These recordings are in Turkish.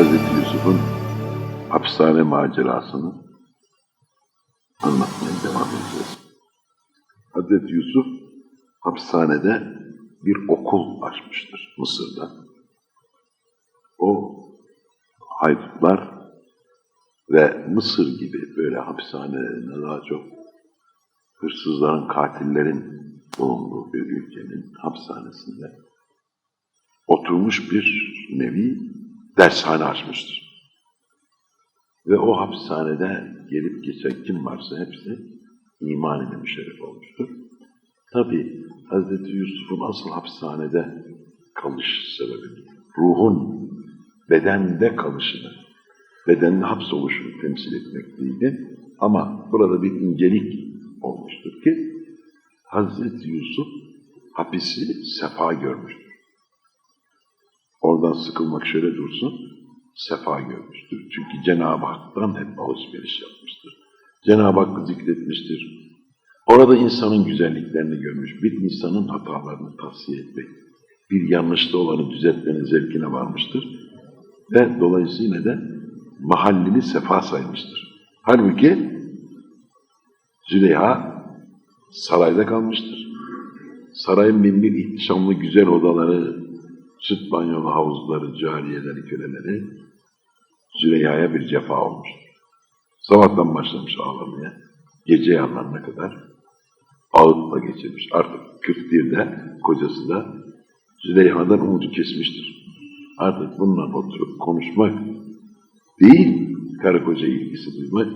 Hazreti Yusuf'un hapishane macerasını anlatmaya devam edeceğiz. Hazreti Yusuf hapishanede bir okul açmıştır Mısır'da. O haydutlar ve Mısır gibi böyle hapishanelerinde daha çok hırsızların, katillerin bulunduğu bir ülkenin hapishanesinde oturmuş bir nevi dershane açmıştır. Ve o hapishanede gelip geçen kim varsa hepsi iman ile müşerref olmuştur. Tabi Hz. Yusuf'un asıl hapishanede kalış sebebi ruhun bedende kalışını, bedende hapsoluşunu temsil etmekteydi. Ama burada bir incelik olmuştur ki Hz. Yusuf hapisi sefa görmüştür. Oradan sıkılmak şöyle dursun, sefa görmüştür. Çünkü Cenab-ı Hak'tan hep alışveriş yapmıştır. Cenab-ı Hakk'ı zikretmiştir. Orada insanın güzelliklerini görmüş, bir insanın hatalarını tavsiye etmek, bir yanlışta olanı düzeltmenin zevkine varmıştır. Ve dolayısıyla da mahallini sefa saymıştır. Halbuki Züleyha sarayda kalmıştır. Sarayın bin bir ihtişamlı güzel odaları, süt banyolu havuzları, cariyeleri, köleleri Züleyha'ya bir cefa olmuştur. Sabahtan başlamış ağlamaya, gece yanlarına kadar ağıtla geçirmiş. Artık 41'de kocası da Züleyha'dan umudu kesmiştir. Artık bununla oturup konuşmak değil, karı koca ilgisi duymak,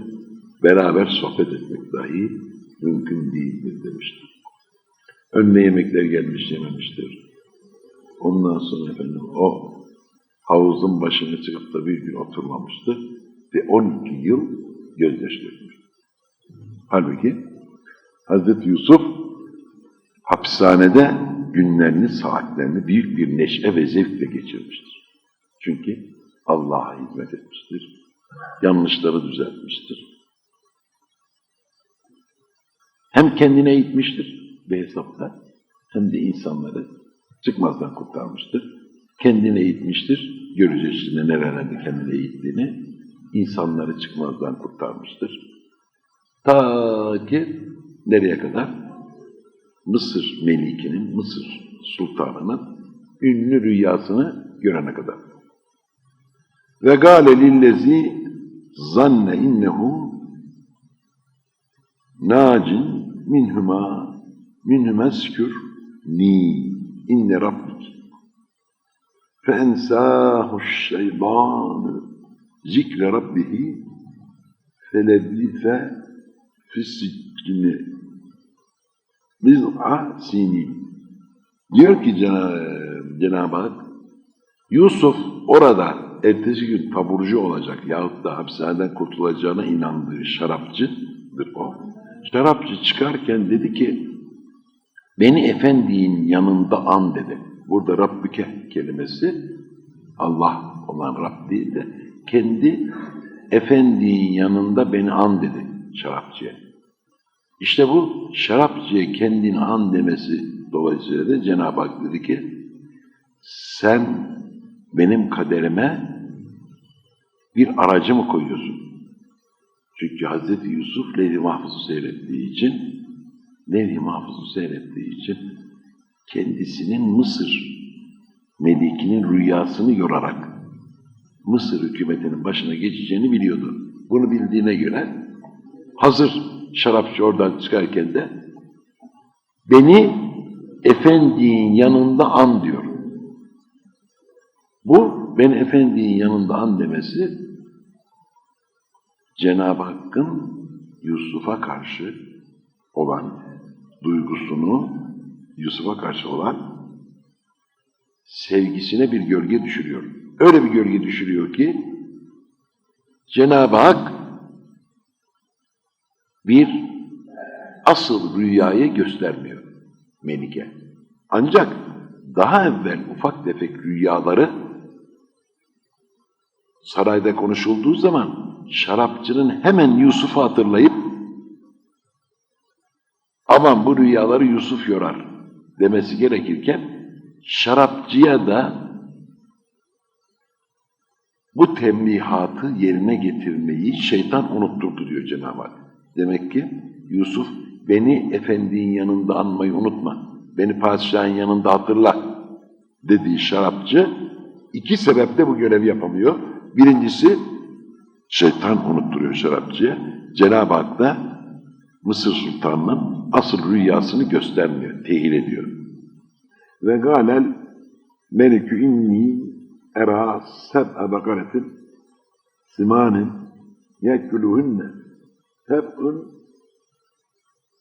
beraber sohbet etmek dahi mümkün değildir demiştir. Önüne yemekler gelmiş yememiştir. Ondan sonra efendim o havuzun başına çıkıp da bir gün oturmamıştır ve 12 yıl gözyaşı dökmüştür. Halbuki Hazreti Yusuf hapishanede günlerini, saatlerini büyük bir neşe ve zevkle geçirmiştir. Çünkü Allah'a hizmet etmiştir. Yanlışları düzeltmiştir. Hem kendine eğitmiştir bir hesapta hem de insanları çıkmazdan kurtarmıştır. Kendine eğitmiştir. Göreceğiz şimdi nerelerde kendine eğittiğini. İnsanları çıkmazdan kurtarmıştır. Ta ki nereye kadar? Mısır melikinin, Mısır sultanının ünlü rüyasını görene kadar. Ve gâle lillezî zanne innehu nacin minhuma minhumeskür ni inne rabbik. Fe ensâhu şeytânu zikre rabbihi felebbife fissikini biz'a sinin diyor ki Cenab- Cenab-ı Hak Yusuf orada ertesi gün taburcu olacak yahut da hapishaneden kurtulacağına inandığı şarapçıdır o. Şarapçı çıkarken dedi ki beni efendinin yanında an dedi. Burada Rabbüke kelimesi Allah olan Rab değil de kendi efendinin yanında beni an dedi şarapçıya. İşte bu şarapçıya kendini an demesi dolayısıyla da Cenab-ı Hak dedi ki sen benim kaderime bir aracı mı koyuyorsun? Çünkü Hazreti Yusuf Levh-i Mahfuz'u seyrettiği için Levh-i Mahfuz'u seyrettiği için kendisinin Mısır Melikinin rüyasını yorarak Mısır hükümetinin başına geçeceğini biliyordu. Bunu bildiğine göre hazır şarapçı oradan çıkarken de beni efendinin yanında an diyor. Bu beni efendinin yanında an demesi Cenab-ı Hakk'ın Yusuf'a karşı olan duygusunu Yusuf'a karşı olan sevgisine bir gölge düşürüyor. Öyle bir gölge düşürüyor ki Cenab-ı Hak bir asıl rüyayı göstermiyor Melike. Ancak daha evvel ufak tefek rüyaları sarayda konuşulduğu zaman şarapçının hemen Yusuf'u hatırlayıp aman bu rüyaları Yusuf yorar demesi gerekirken şarapçıya da Bu tembihatı yerine getirmeyi şeytan unutturdu diyor Cenab-ı Hak. Demek ki Yusuf beni efendinin yanında anmayı unutma. Beni padişahın yanında hatırla dediği şarapçı iki sebeple bu görevi yapamıyor. Birincisi şeytan unutturuyor şarapçıya. Cenab-ı Hak da Mısır Sultanı'nın asıl rüyasını göstermiyor, tehil ediyor. Ve galel melikü inni era seb'e bakaretin simanin yekuluhunne seb'un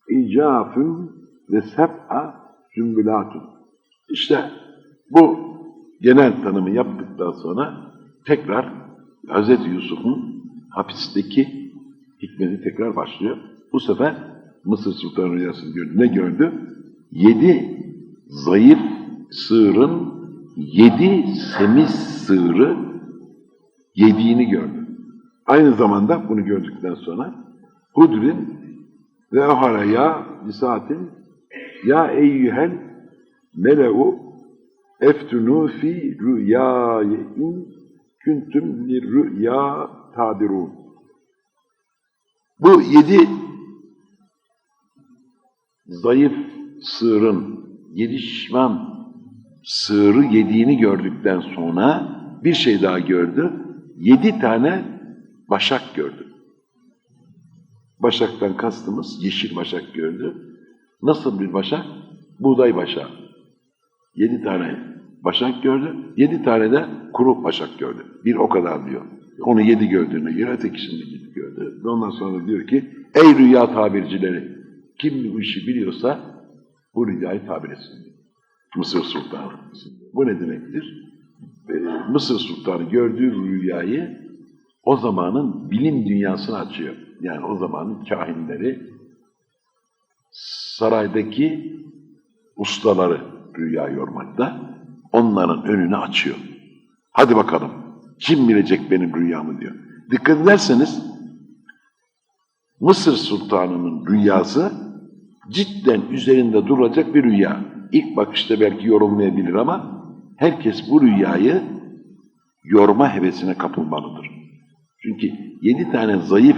icafun ve seb'a sümbülatun. İşte bu genel tanımı yaptıktan sonra tekrar Hz. Yusuf'un hapisteki hikmeti tekrar başlıyor. Bu sefer Mısır Sultanı rüyasını gördü. Ne gördü? Yedi zayıf sığırın yedi semiz sığırı yediğini gördü. Aynı zamanda bunu gördükten sonra Hudr'in ve ahara ya bisaatin ya eyyühel mele'u eftunu fi rüyâye in küntüm li rüya tabirun. Bu yedi zayıf sığırın, yedi şişman sığırı yediğini gördükten sonra bir şey daha gördü. Yedi tane başak gördü. Başaktan kastımız yeşil başak gördü. Nasıl bir başak? Buğday başağı. Yedi tane başak gördü. Yedi tane de kuru başak gördü. Bir o kadar diyor. Onu yedi gördüğüne göre ötekisini yedi gördü. Ondan sonra diyor ki ey rüya tabircileri kim bu işi biliyorsa bu rüyayı tabir etsin. Mısır Sultanı. Bu ne demektir? Ee, Mısır Sultanı gördüğü rüyayı o zamanın bilim dünyasını açıyor. Yani o zamanın kahinleri saraydaki ustaları rüya yormakta onların önünü açıyor. Hadi bakalım kim bilecek benim rüyamı diyor. Dikkat ederseniz Mısır Sultanı'nın rüyası cidden üzerinde duracak bir rüya. İlk bakışta belki yorulmayabilir ama herkes bu rüyayı yorma hevesine kapılmalıdır. Çünkü yedi tane zayıf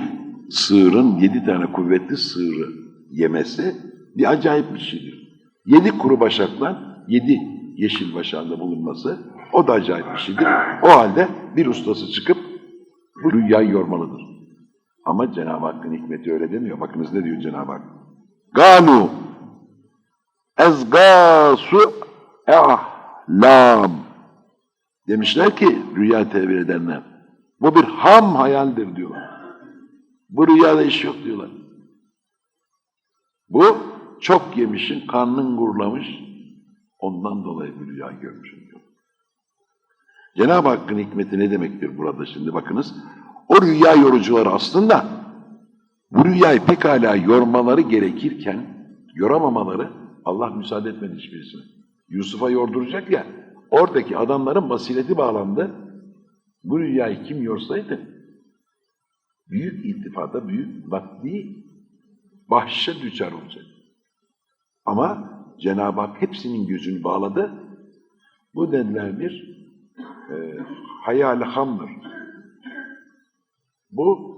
sığırın yedi tane kuvvetli sığırı yemesi bir acayip bir şeydir. Yedi kuru başakla yedi yeşil başağında bulunması o da acayip bir şeydir. O halde bir ustası çıkıp bu rüyayı yormalıdır. Ama Cenab-ı Hakk'ın hikmeti öyle demiyor. Bakınız ne diyor Cenab-ı Hak? Galu ezgasu ehlam demişler ki rüya tevil edenler. Bu bir ham hayaldir diyorlar. Bu rüyada iş yok diyorlar. Bu çok yemişin, karnın gurlamış, ondan dolayı bir rüya görmüşsün diyor. Cenab-ı Hakk'ın hikmeti ne demektir burada şimdi bakınız. O rüya yorucuları aslında bu rüyayı pekala yormaları gerekirken yoramamaları Allah müsaade etmedi hiçbirisine. Yusuf'a yorduracak ya oradaki adamların basireti bağlandı. Bu rüyayı kim yorsaydı büyük iltifata, büyük maddi bahşişe düçar olacak. Ama Cenab-ı Hak hepsinin gözünü bağladı. Bu dediler bir e, hayal hamdır. Bu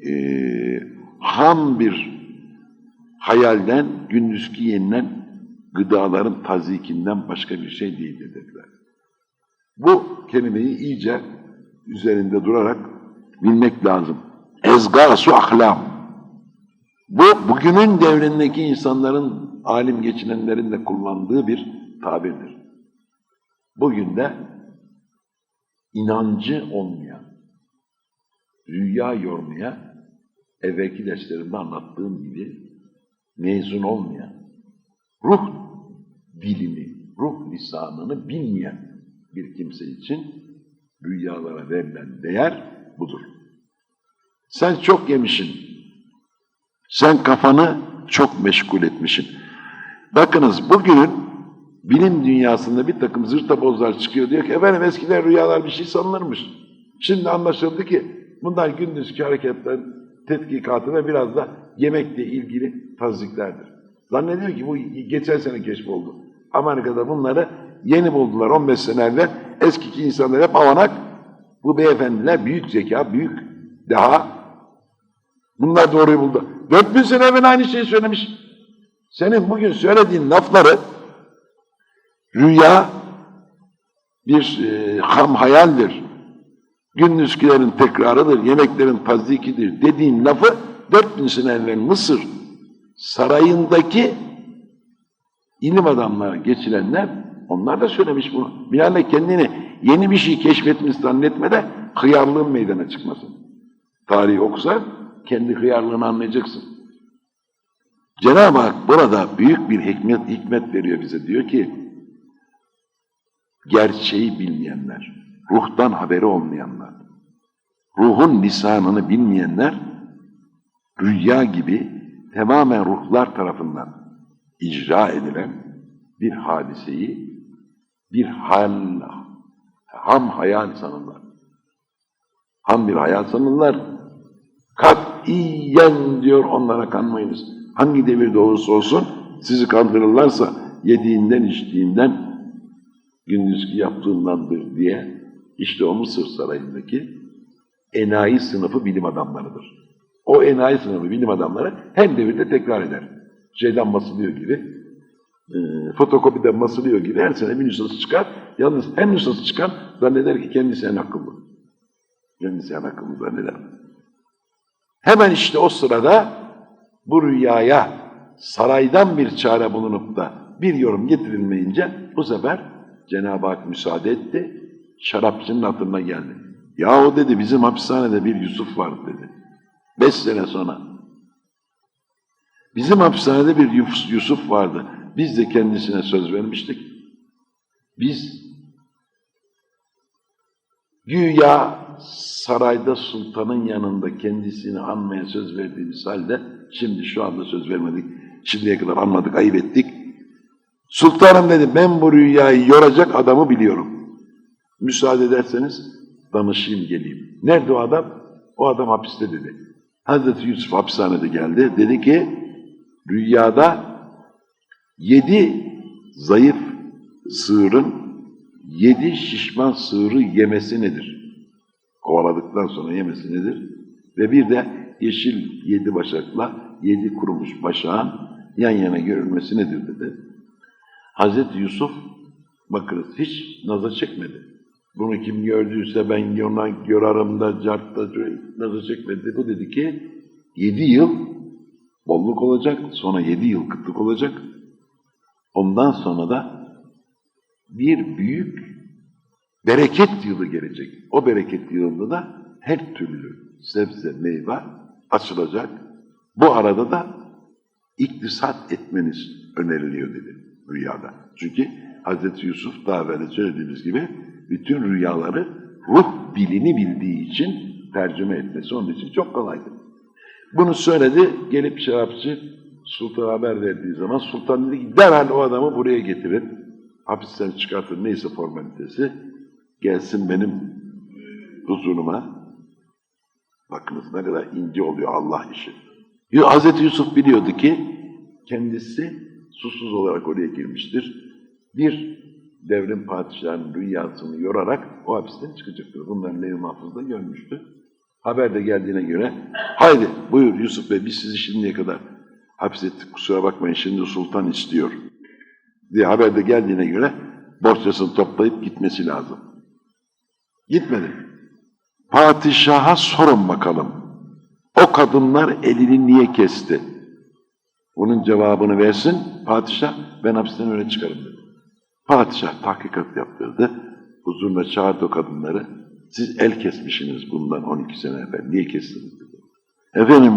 e, ham bir hayalden, gündüzki yenilen gıdaların tazikinden başka bir şey değildir dediler. Bu kelimeyi iyice üzerinde durarak bilmek lazım. Ezgasu ahlam. Bu bugünün devrindeki insanların, alim geçinenlerin de kullandığı bir tabirdir. Bugün de inancı olmayan, rüya yormaya, evvelki derslerimde anlattığım gibi mezun olmayan, ruh dilini, ruh lisanını bilmeyen bir kimse için rüyalara verilen değer budur. Sen çok yemişsin, sen kafanı çok meşgul etmişsin. Bakınız bugünün bilim dünyasında bir takım zırtabozlar çıkıyor diyor ki efendim eskiden rüyalar bir şey sanılırmış. Şimdi anlaşıldı ki bunlar gündüzki hareketler tetkikatı ve biraz da yemekle ilgili taziklerdir. Zannediyor ki bu geçen sene keşfoldu. Amerika'da bunları yeni buldular 15 sene evvel. Eskiki insanlar hep avanak Bu beyefendiler büyük zeka, büyük deha. Bunlar doğruyu buldu. 4000 sene evvel aynı şeyi söylemiş. Senin bugün söylediğin lafları rüya bir e, ham hayaldir. Gündüzkilerin tekrarıdır, yemeklerin tazikidir dediğin lafı 4000 sene evvel Mısır sarayındaki ilim adamları geçirenler onlar da söylemiş bunu. Binaenle kendini yeni bir şey keşfetmiş zannetme de hıyarlığın meydana çıkmasın. Tarihi okusan kendi hıyarlığını anlayacaksın. Cenab-ı Hak burada büyük bir hikmet, hikmet veriyor bize. Diyor ki gerçeği bilmeyenler, ruhtan haberi olmayanlar, ruhun lisanını bilmeyenler rüya gibi tamamen ruhlar tarafından icra edilen bir hadiseyi bir hal, ham hayal sanırlar. Ham bir hayal sanırlar. Katiyen diyor onlara kanmayınız. Hangi devirde olursa olsun sizi kandırırlarsa yediğinden içtiğinden gündüzki yaptığındandır diye işte o Mısır sarayındaki enayi sınıfı bilim adamlarıdır. O enayi sınıfı bilim adamları her devirde tekrar eder. Şeyden basılıyor gibi, e, fotokopiden basılıyor gibi her sene bir nüshası çıkar. Yalnız en nüshası çıkan zanneder ki kendisi en akıllı. Kendisi en akıllı zanneder. Hemen işte o sırada bu rüyaya saraydan bir çare bulunup da bir yorum getirilmeyince bu sefer Cenab-ı Hak müsaade etti. Şarapçının hatırına geldi. Ya o dedi bizim hapishanede bir Yusuf vardı dedi. Beş sene sonra. Bizim hapishanede bir Yus- Yusuf vardı. Biz de kendisine söz vermiştik. Biz güya sarayda sultanın yanında kendisini anmaya söz verdiğimiz halde şimdi şu anda söz vermedik. Şimdiye kadar anmadık, ayıp ettik. Sultanım dedi ben bu rüyayı yoracak adamı biliyorum. Müsaade ederseniz danışayım geleyim. Nerede o adam? O adam hapiste dedi. Hazreti Yusuf hapishanede geldi. Dedi ki rüyada yedi zayıf sığırın yedi şişman sığırı yemesi nedir? Kovaladıktan sonra yemesi nedir? Ve bir de yeşil yedi başakla yedi kurumuş başağın yan yana görülmesi nedir dedi. Hazreti Yusuf bakınız hiç naza çekmedi. Bunu kim gördüyse ben ona görarım da cartta naza çekmedi. Bu dedi ki yedi yıl bolluk olacak, sonra yedi yıl kıtlık olacak. Ondan sonra da bir büyük bereket yılı gelecek. O bereket yılında da her türlü sebze, meyve açılacak. Bu arada da iktisat etmeniz öneriliyor dedi rüyada. Çünkü Hz. Yusuf daha evvel söylediğimiz gibi bütün rüyaları ruh dilini bildiği için tercüme etmesi onun için çok kolaydı. Bunu söyledi, gelip şarapçı sultana haber verdiği zaman sultan dedi ki derhal o adamı buraya getirin. Hapisten çıkartın neyse formalitesi. Gelsin benim huzuruma. Bakınız ne kadar ince oluyor Allah işi. Hz. Yusuf biliyordu ki kendisi susuz olarak oraya girmiştir. Bir devrim padişahının rüyasını yorarak o hapisten çıkacaktır. Bunların Levh-i görmüştü. Haber de geldiğine göre haydi buyur Yusuf Bey biz sizi şimdiye kadar hapsettik kusura bakmayın şimdi sultan istiyor diye haber de geldiğine göre borçlasını toplayıp gitmesi lazım. Gitmedi. Padişaha sorun bakalım. O kadınlar elini niye kesti? Bunun cevabını versin. Padişah ben hapisten öyle çıkarım dedi. Padişah tahkikat yaptırdı. Huzuruna çağırdı o kadınları. Siz el kesmişsiniz bundan 12 sene evvel. Niye kestiniz. Efendim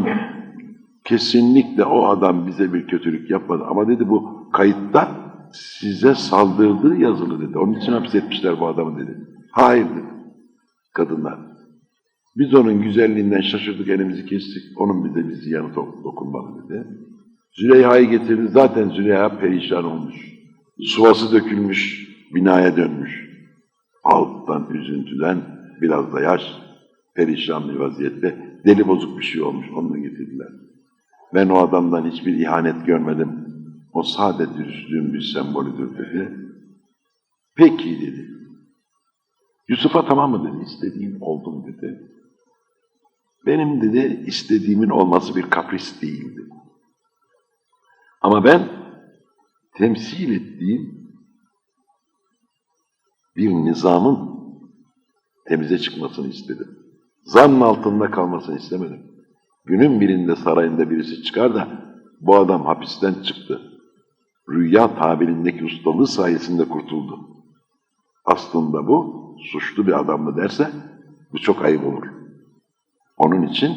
kesinlikle o adam bize bir kötülük yapmadı. Ama dedi bu kayıtta size saldırdığı yazılı dedi. Onun için hapsetmişler bu adamı dedi. Hayır dedi. Kadınlar. Biz onun güzelliğinden şaşırdık elimizi kestik. Onun bize bizi yanı dokunmadı dedi. Züleyha'yı getirdi. Zaten Züleyha perişan olmuş. Suvası dökülmüş, binaya dönmüş. Alttan, üzüntüden biraz da yaş, perişan bir vaziyette. Deli bozuk bir şey olmuş, onu getirdiler. Ben o adamdan hiçbir ihanet görmedim. O sade dürüstlüğün bir sembolüdür dedi. Peki dedi. Yusuf'a tamam mı dedi, istediğin oldu mu dedi. Benim dedi, istediğimin olması bir kapris değildi. Ama ben temsil ettiğim bir nizamın temize çıkmasını istedim. Zann altında kalmasını istemedim. Günün birinde sarayında birisi çıkar da bu adam hapisten çıktı. Rüya tabirindeki ustalığı sayesinde kurtuldu. Aslında bu suçlu bir adam mı derse bu çok ayıp olur. Onun için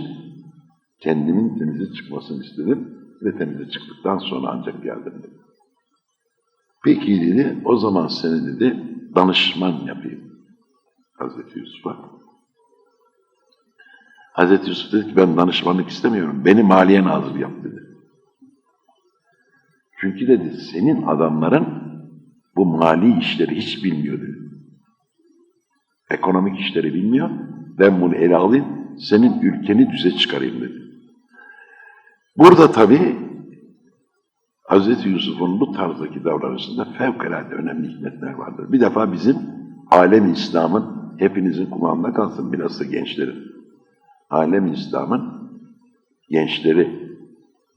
kendimin temize çıkmasını istedim ve temize çıktıktan sonra ancak geldim dedi. Peki dedi, o zaman seni dedi danışman yapayım. Hazreti Yusuf'a. Hazreti Yusuf dedi ki ben danışmanlık istemiyorum. Beni maliye nazırı yap dedi. Çünkü dedi senin adamların bu mali işleri hiç bilmiyor dedi. Ekonomik işleri bilmiyor. Ben bunu ele alayım, senin ülkeni düze çıkarayım dedi. Burada tabii Hz. Yusuf'un bu tarzdaki davranışında fevkalade önemli hikmetler vardır. Bir defa bizim alem İslam'ın hepinizin kulağında kalsın bilhassa gençlerin. Alem İslam'ın gençleri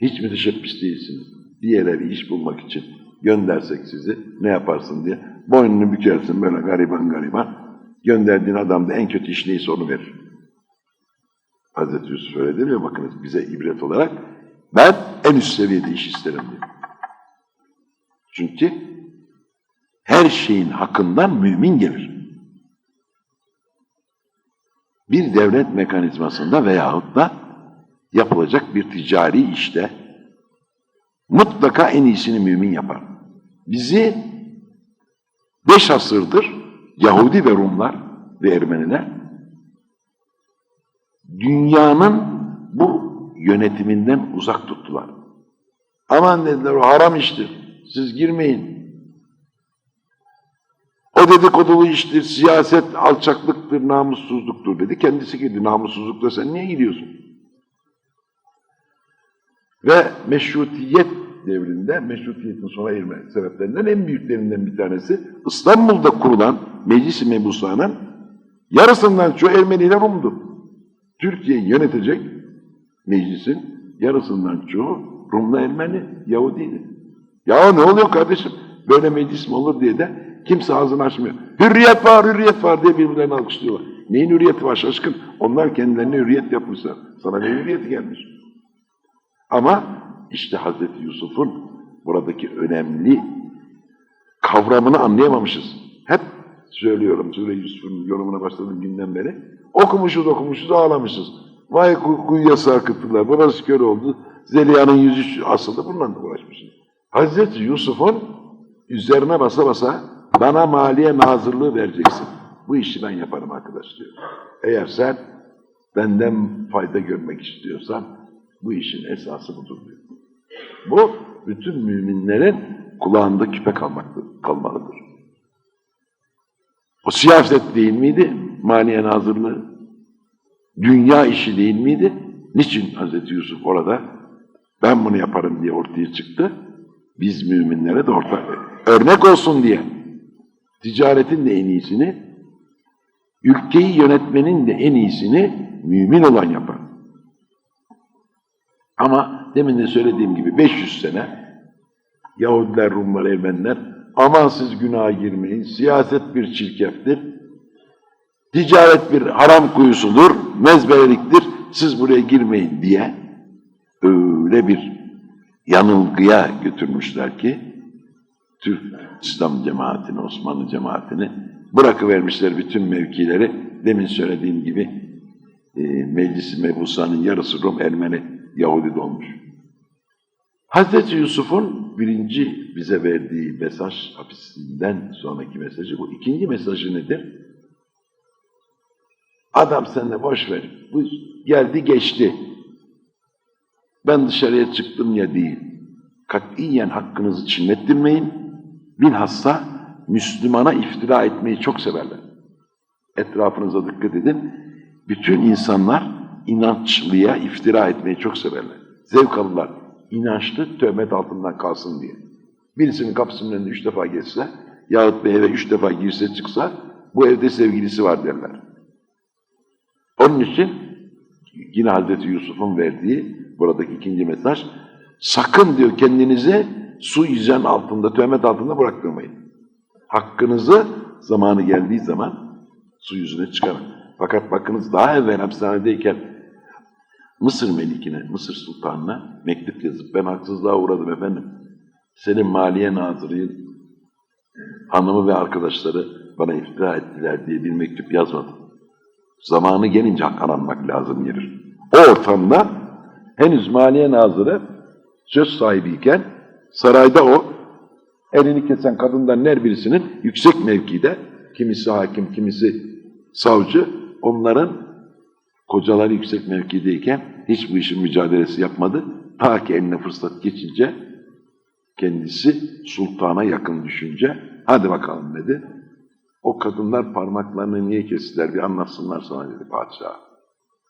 hiç mi teşebbüs değilsiniz? Bir yere bir iş bulmak için göndersek sizi ne yaparsın diye boynunu bükersin böyle gariban gariban. Gönderdiğin adam da en kötü iş neyse onu verir. Hazreti Yusuf öyle mi? Bakınız bize ibret olarak ben en üst seviyede iş isterim diyor. Çünkü her şeyin hakkından mümin gelir. Bir devlet mekanizmasında veyahut da yapılacak bir ticari işte mutlaka en iyisini mümin yapar. Bizi beş asırdır Yahudi ve Rumlar ve Ermeniler dünyanın bu yönetiminden uzak tuttular. Aman dediler o haram iştir. Siz girmeyin. O dedikodulu iştir, siyaset alçaklıktır, namussuzluktur dedi. Kendisi girdi. Namussuzlukta sen niye gidiyorsun? Ve meşrutiyet devrinde, meşrutiyetin sona erme sebeplerinden en büyüklerinden bir tanesi İstanbul'da kurulan Meclis-i Mebusa'nın yarısından çoğu Ermeni ile Rum'du. Türkiye'yi yönetecek meclisin yarısından çoğu Rum'la Ermeni, Yahudiydi. Ya ne oluyor kardeşim? Böyle meclis mi olur diye de kimse ağzını açmıyor. Hürriyet var, hürriyet var diye birbirlerini alkışlıyorlar. Neyin hürriyeti var şaşkın? Onlar kendilerine hürriyet yapmışlar. Sana ne hürriyeti gelmiş? Ama işte Hazreti Yusuf'un buradaki önemli kavramını anlayamamışız. Hep söylüyorum Sure Yusuf'un yorumuna başladığım günden beri. Okumuşuz okumuşuz ağlamışız. Vay kuy kuyuya sarkıttılar, burası kör oldu. Zeliha'nın yüzü asıldı, bununla da uğraşmışız. Hazreti Yusuf'un üzerine basa basa bana maliye nazırlığı vereceksin. Bu işi ben yaparım arkadaş diyor. Eğer sen benden fayda görmek istiyorsan bu işin esası budur diyor. Bu bütün müminlerin kulağında küpe kalmaktır, kalmalıdır. O siyaset değil miydi? Maliye nazırlığı. Dünya işi değil miydi? Niçin Hazreti Yusuf orada ben bunu yaparım diye ortaya çıktı? Biz müminlere de ortak örnek olsun diye. Ticaretin de en iyisini, ülkeyi yönetmenin de en iyisini mümin olan yapar. Ama demin de söylediğim gibi 500 sene Yahudiler, Rumlar, Ermeniler aman siz günaha girmeyin, siyaset bir çirkeftir, ticaret bir haram kuyusudur, mezbeleliktir, siz buraya girmeyin diye öyle bir yanılgıya götürmüşler ki Türk İslam cemaatini, Osmanlı cemaatini bırakıvermişler bütün mevkileri. Demin söylediğim gibi e, Meclis-i Mebusa'nın yarısı Rum, Ermeni, Yahudi dolmuş. Hazreti Yusuf'un birinci bize verdiği mesaj hapisinden sonraki mesajı bu. İkinci mesajı nedir? Adam sen boş ver. Bu geldi geçti. Ben dışarıya çıktım ya değil. Katiyen hakkınızı çiğnettirmeyin. Bilhassa Müslümana iftira etmeyi çok severler. Etrafınıza dikkat edin. Bütün insanlar inançlıya iftira etmeyi çok severler. Zevk alırlar. İnançlı töhmet altından kalsın diye. Birisinin kapısının önünde üç defa geçse yahut bir eve üç defa girse çıksa bu evde sevgilisi var derler. Onun için yine Hazreti Yusuf'un verdiği buradaki ikinci mesaj sakın diyor kendinizi su yüzen altında, töhmet altında bıraktırmayın. Hakkınızı zamanı geldiği zaman su yüzüne çıkarın. Fakat bakınız daha evvel hapishanedeyken Mısır melikine, Mısır sultanına mektup yazıp ben haksızlığa uğradım efendim. Senin maliye nazırıyın hanımı ve arkadaşları bana iftira ettiler diye bir mektup yazmadı. Zamanı gelince aranmak lazım gelir. O ortamda henüz maliye nazırı söz sahibiyken sarayda o elini kesen kadından her birisinin yüksek mevkide kimisi hakim, kimisi savcı onların kocaları yüksek mevkideyken hiç bu işin mücadelesi yapmadı. Ta ki eline fırsat geçince kendisi sultana yakın düşünce hadi bakalım dedi. O kadınlar parmaklarını niye kestiler bir anlatsınlar sana dedi padişah.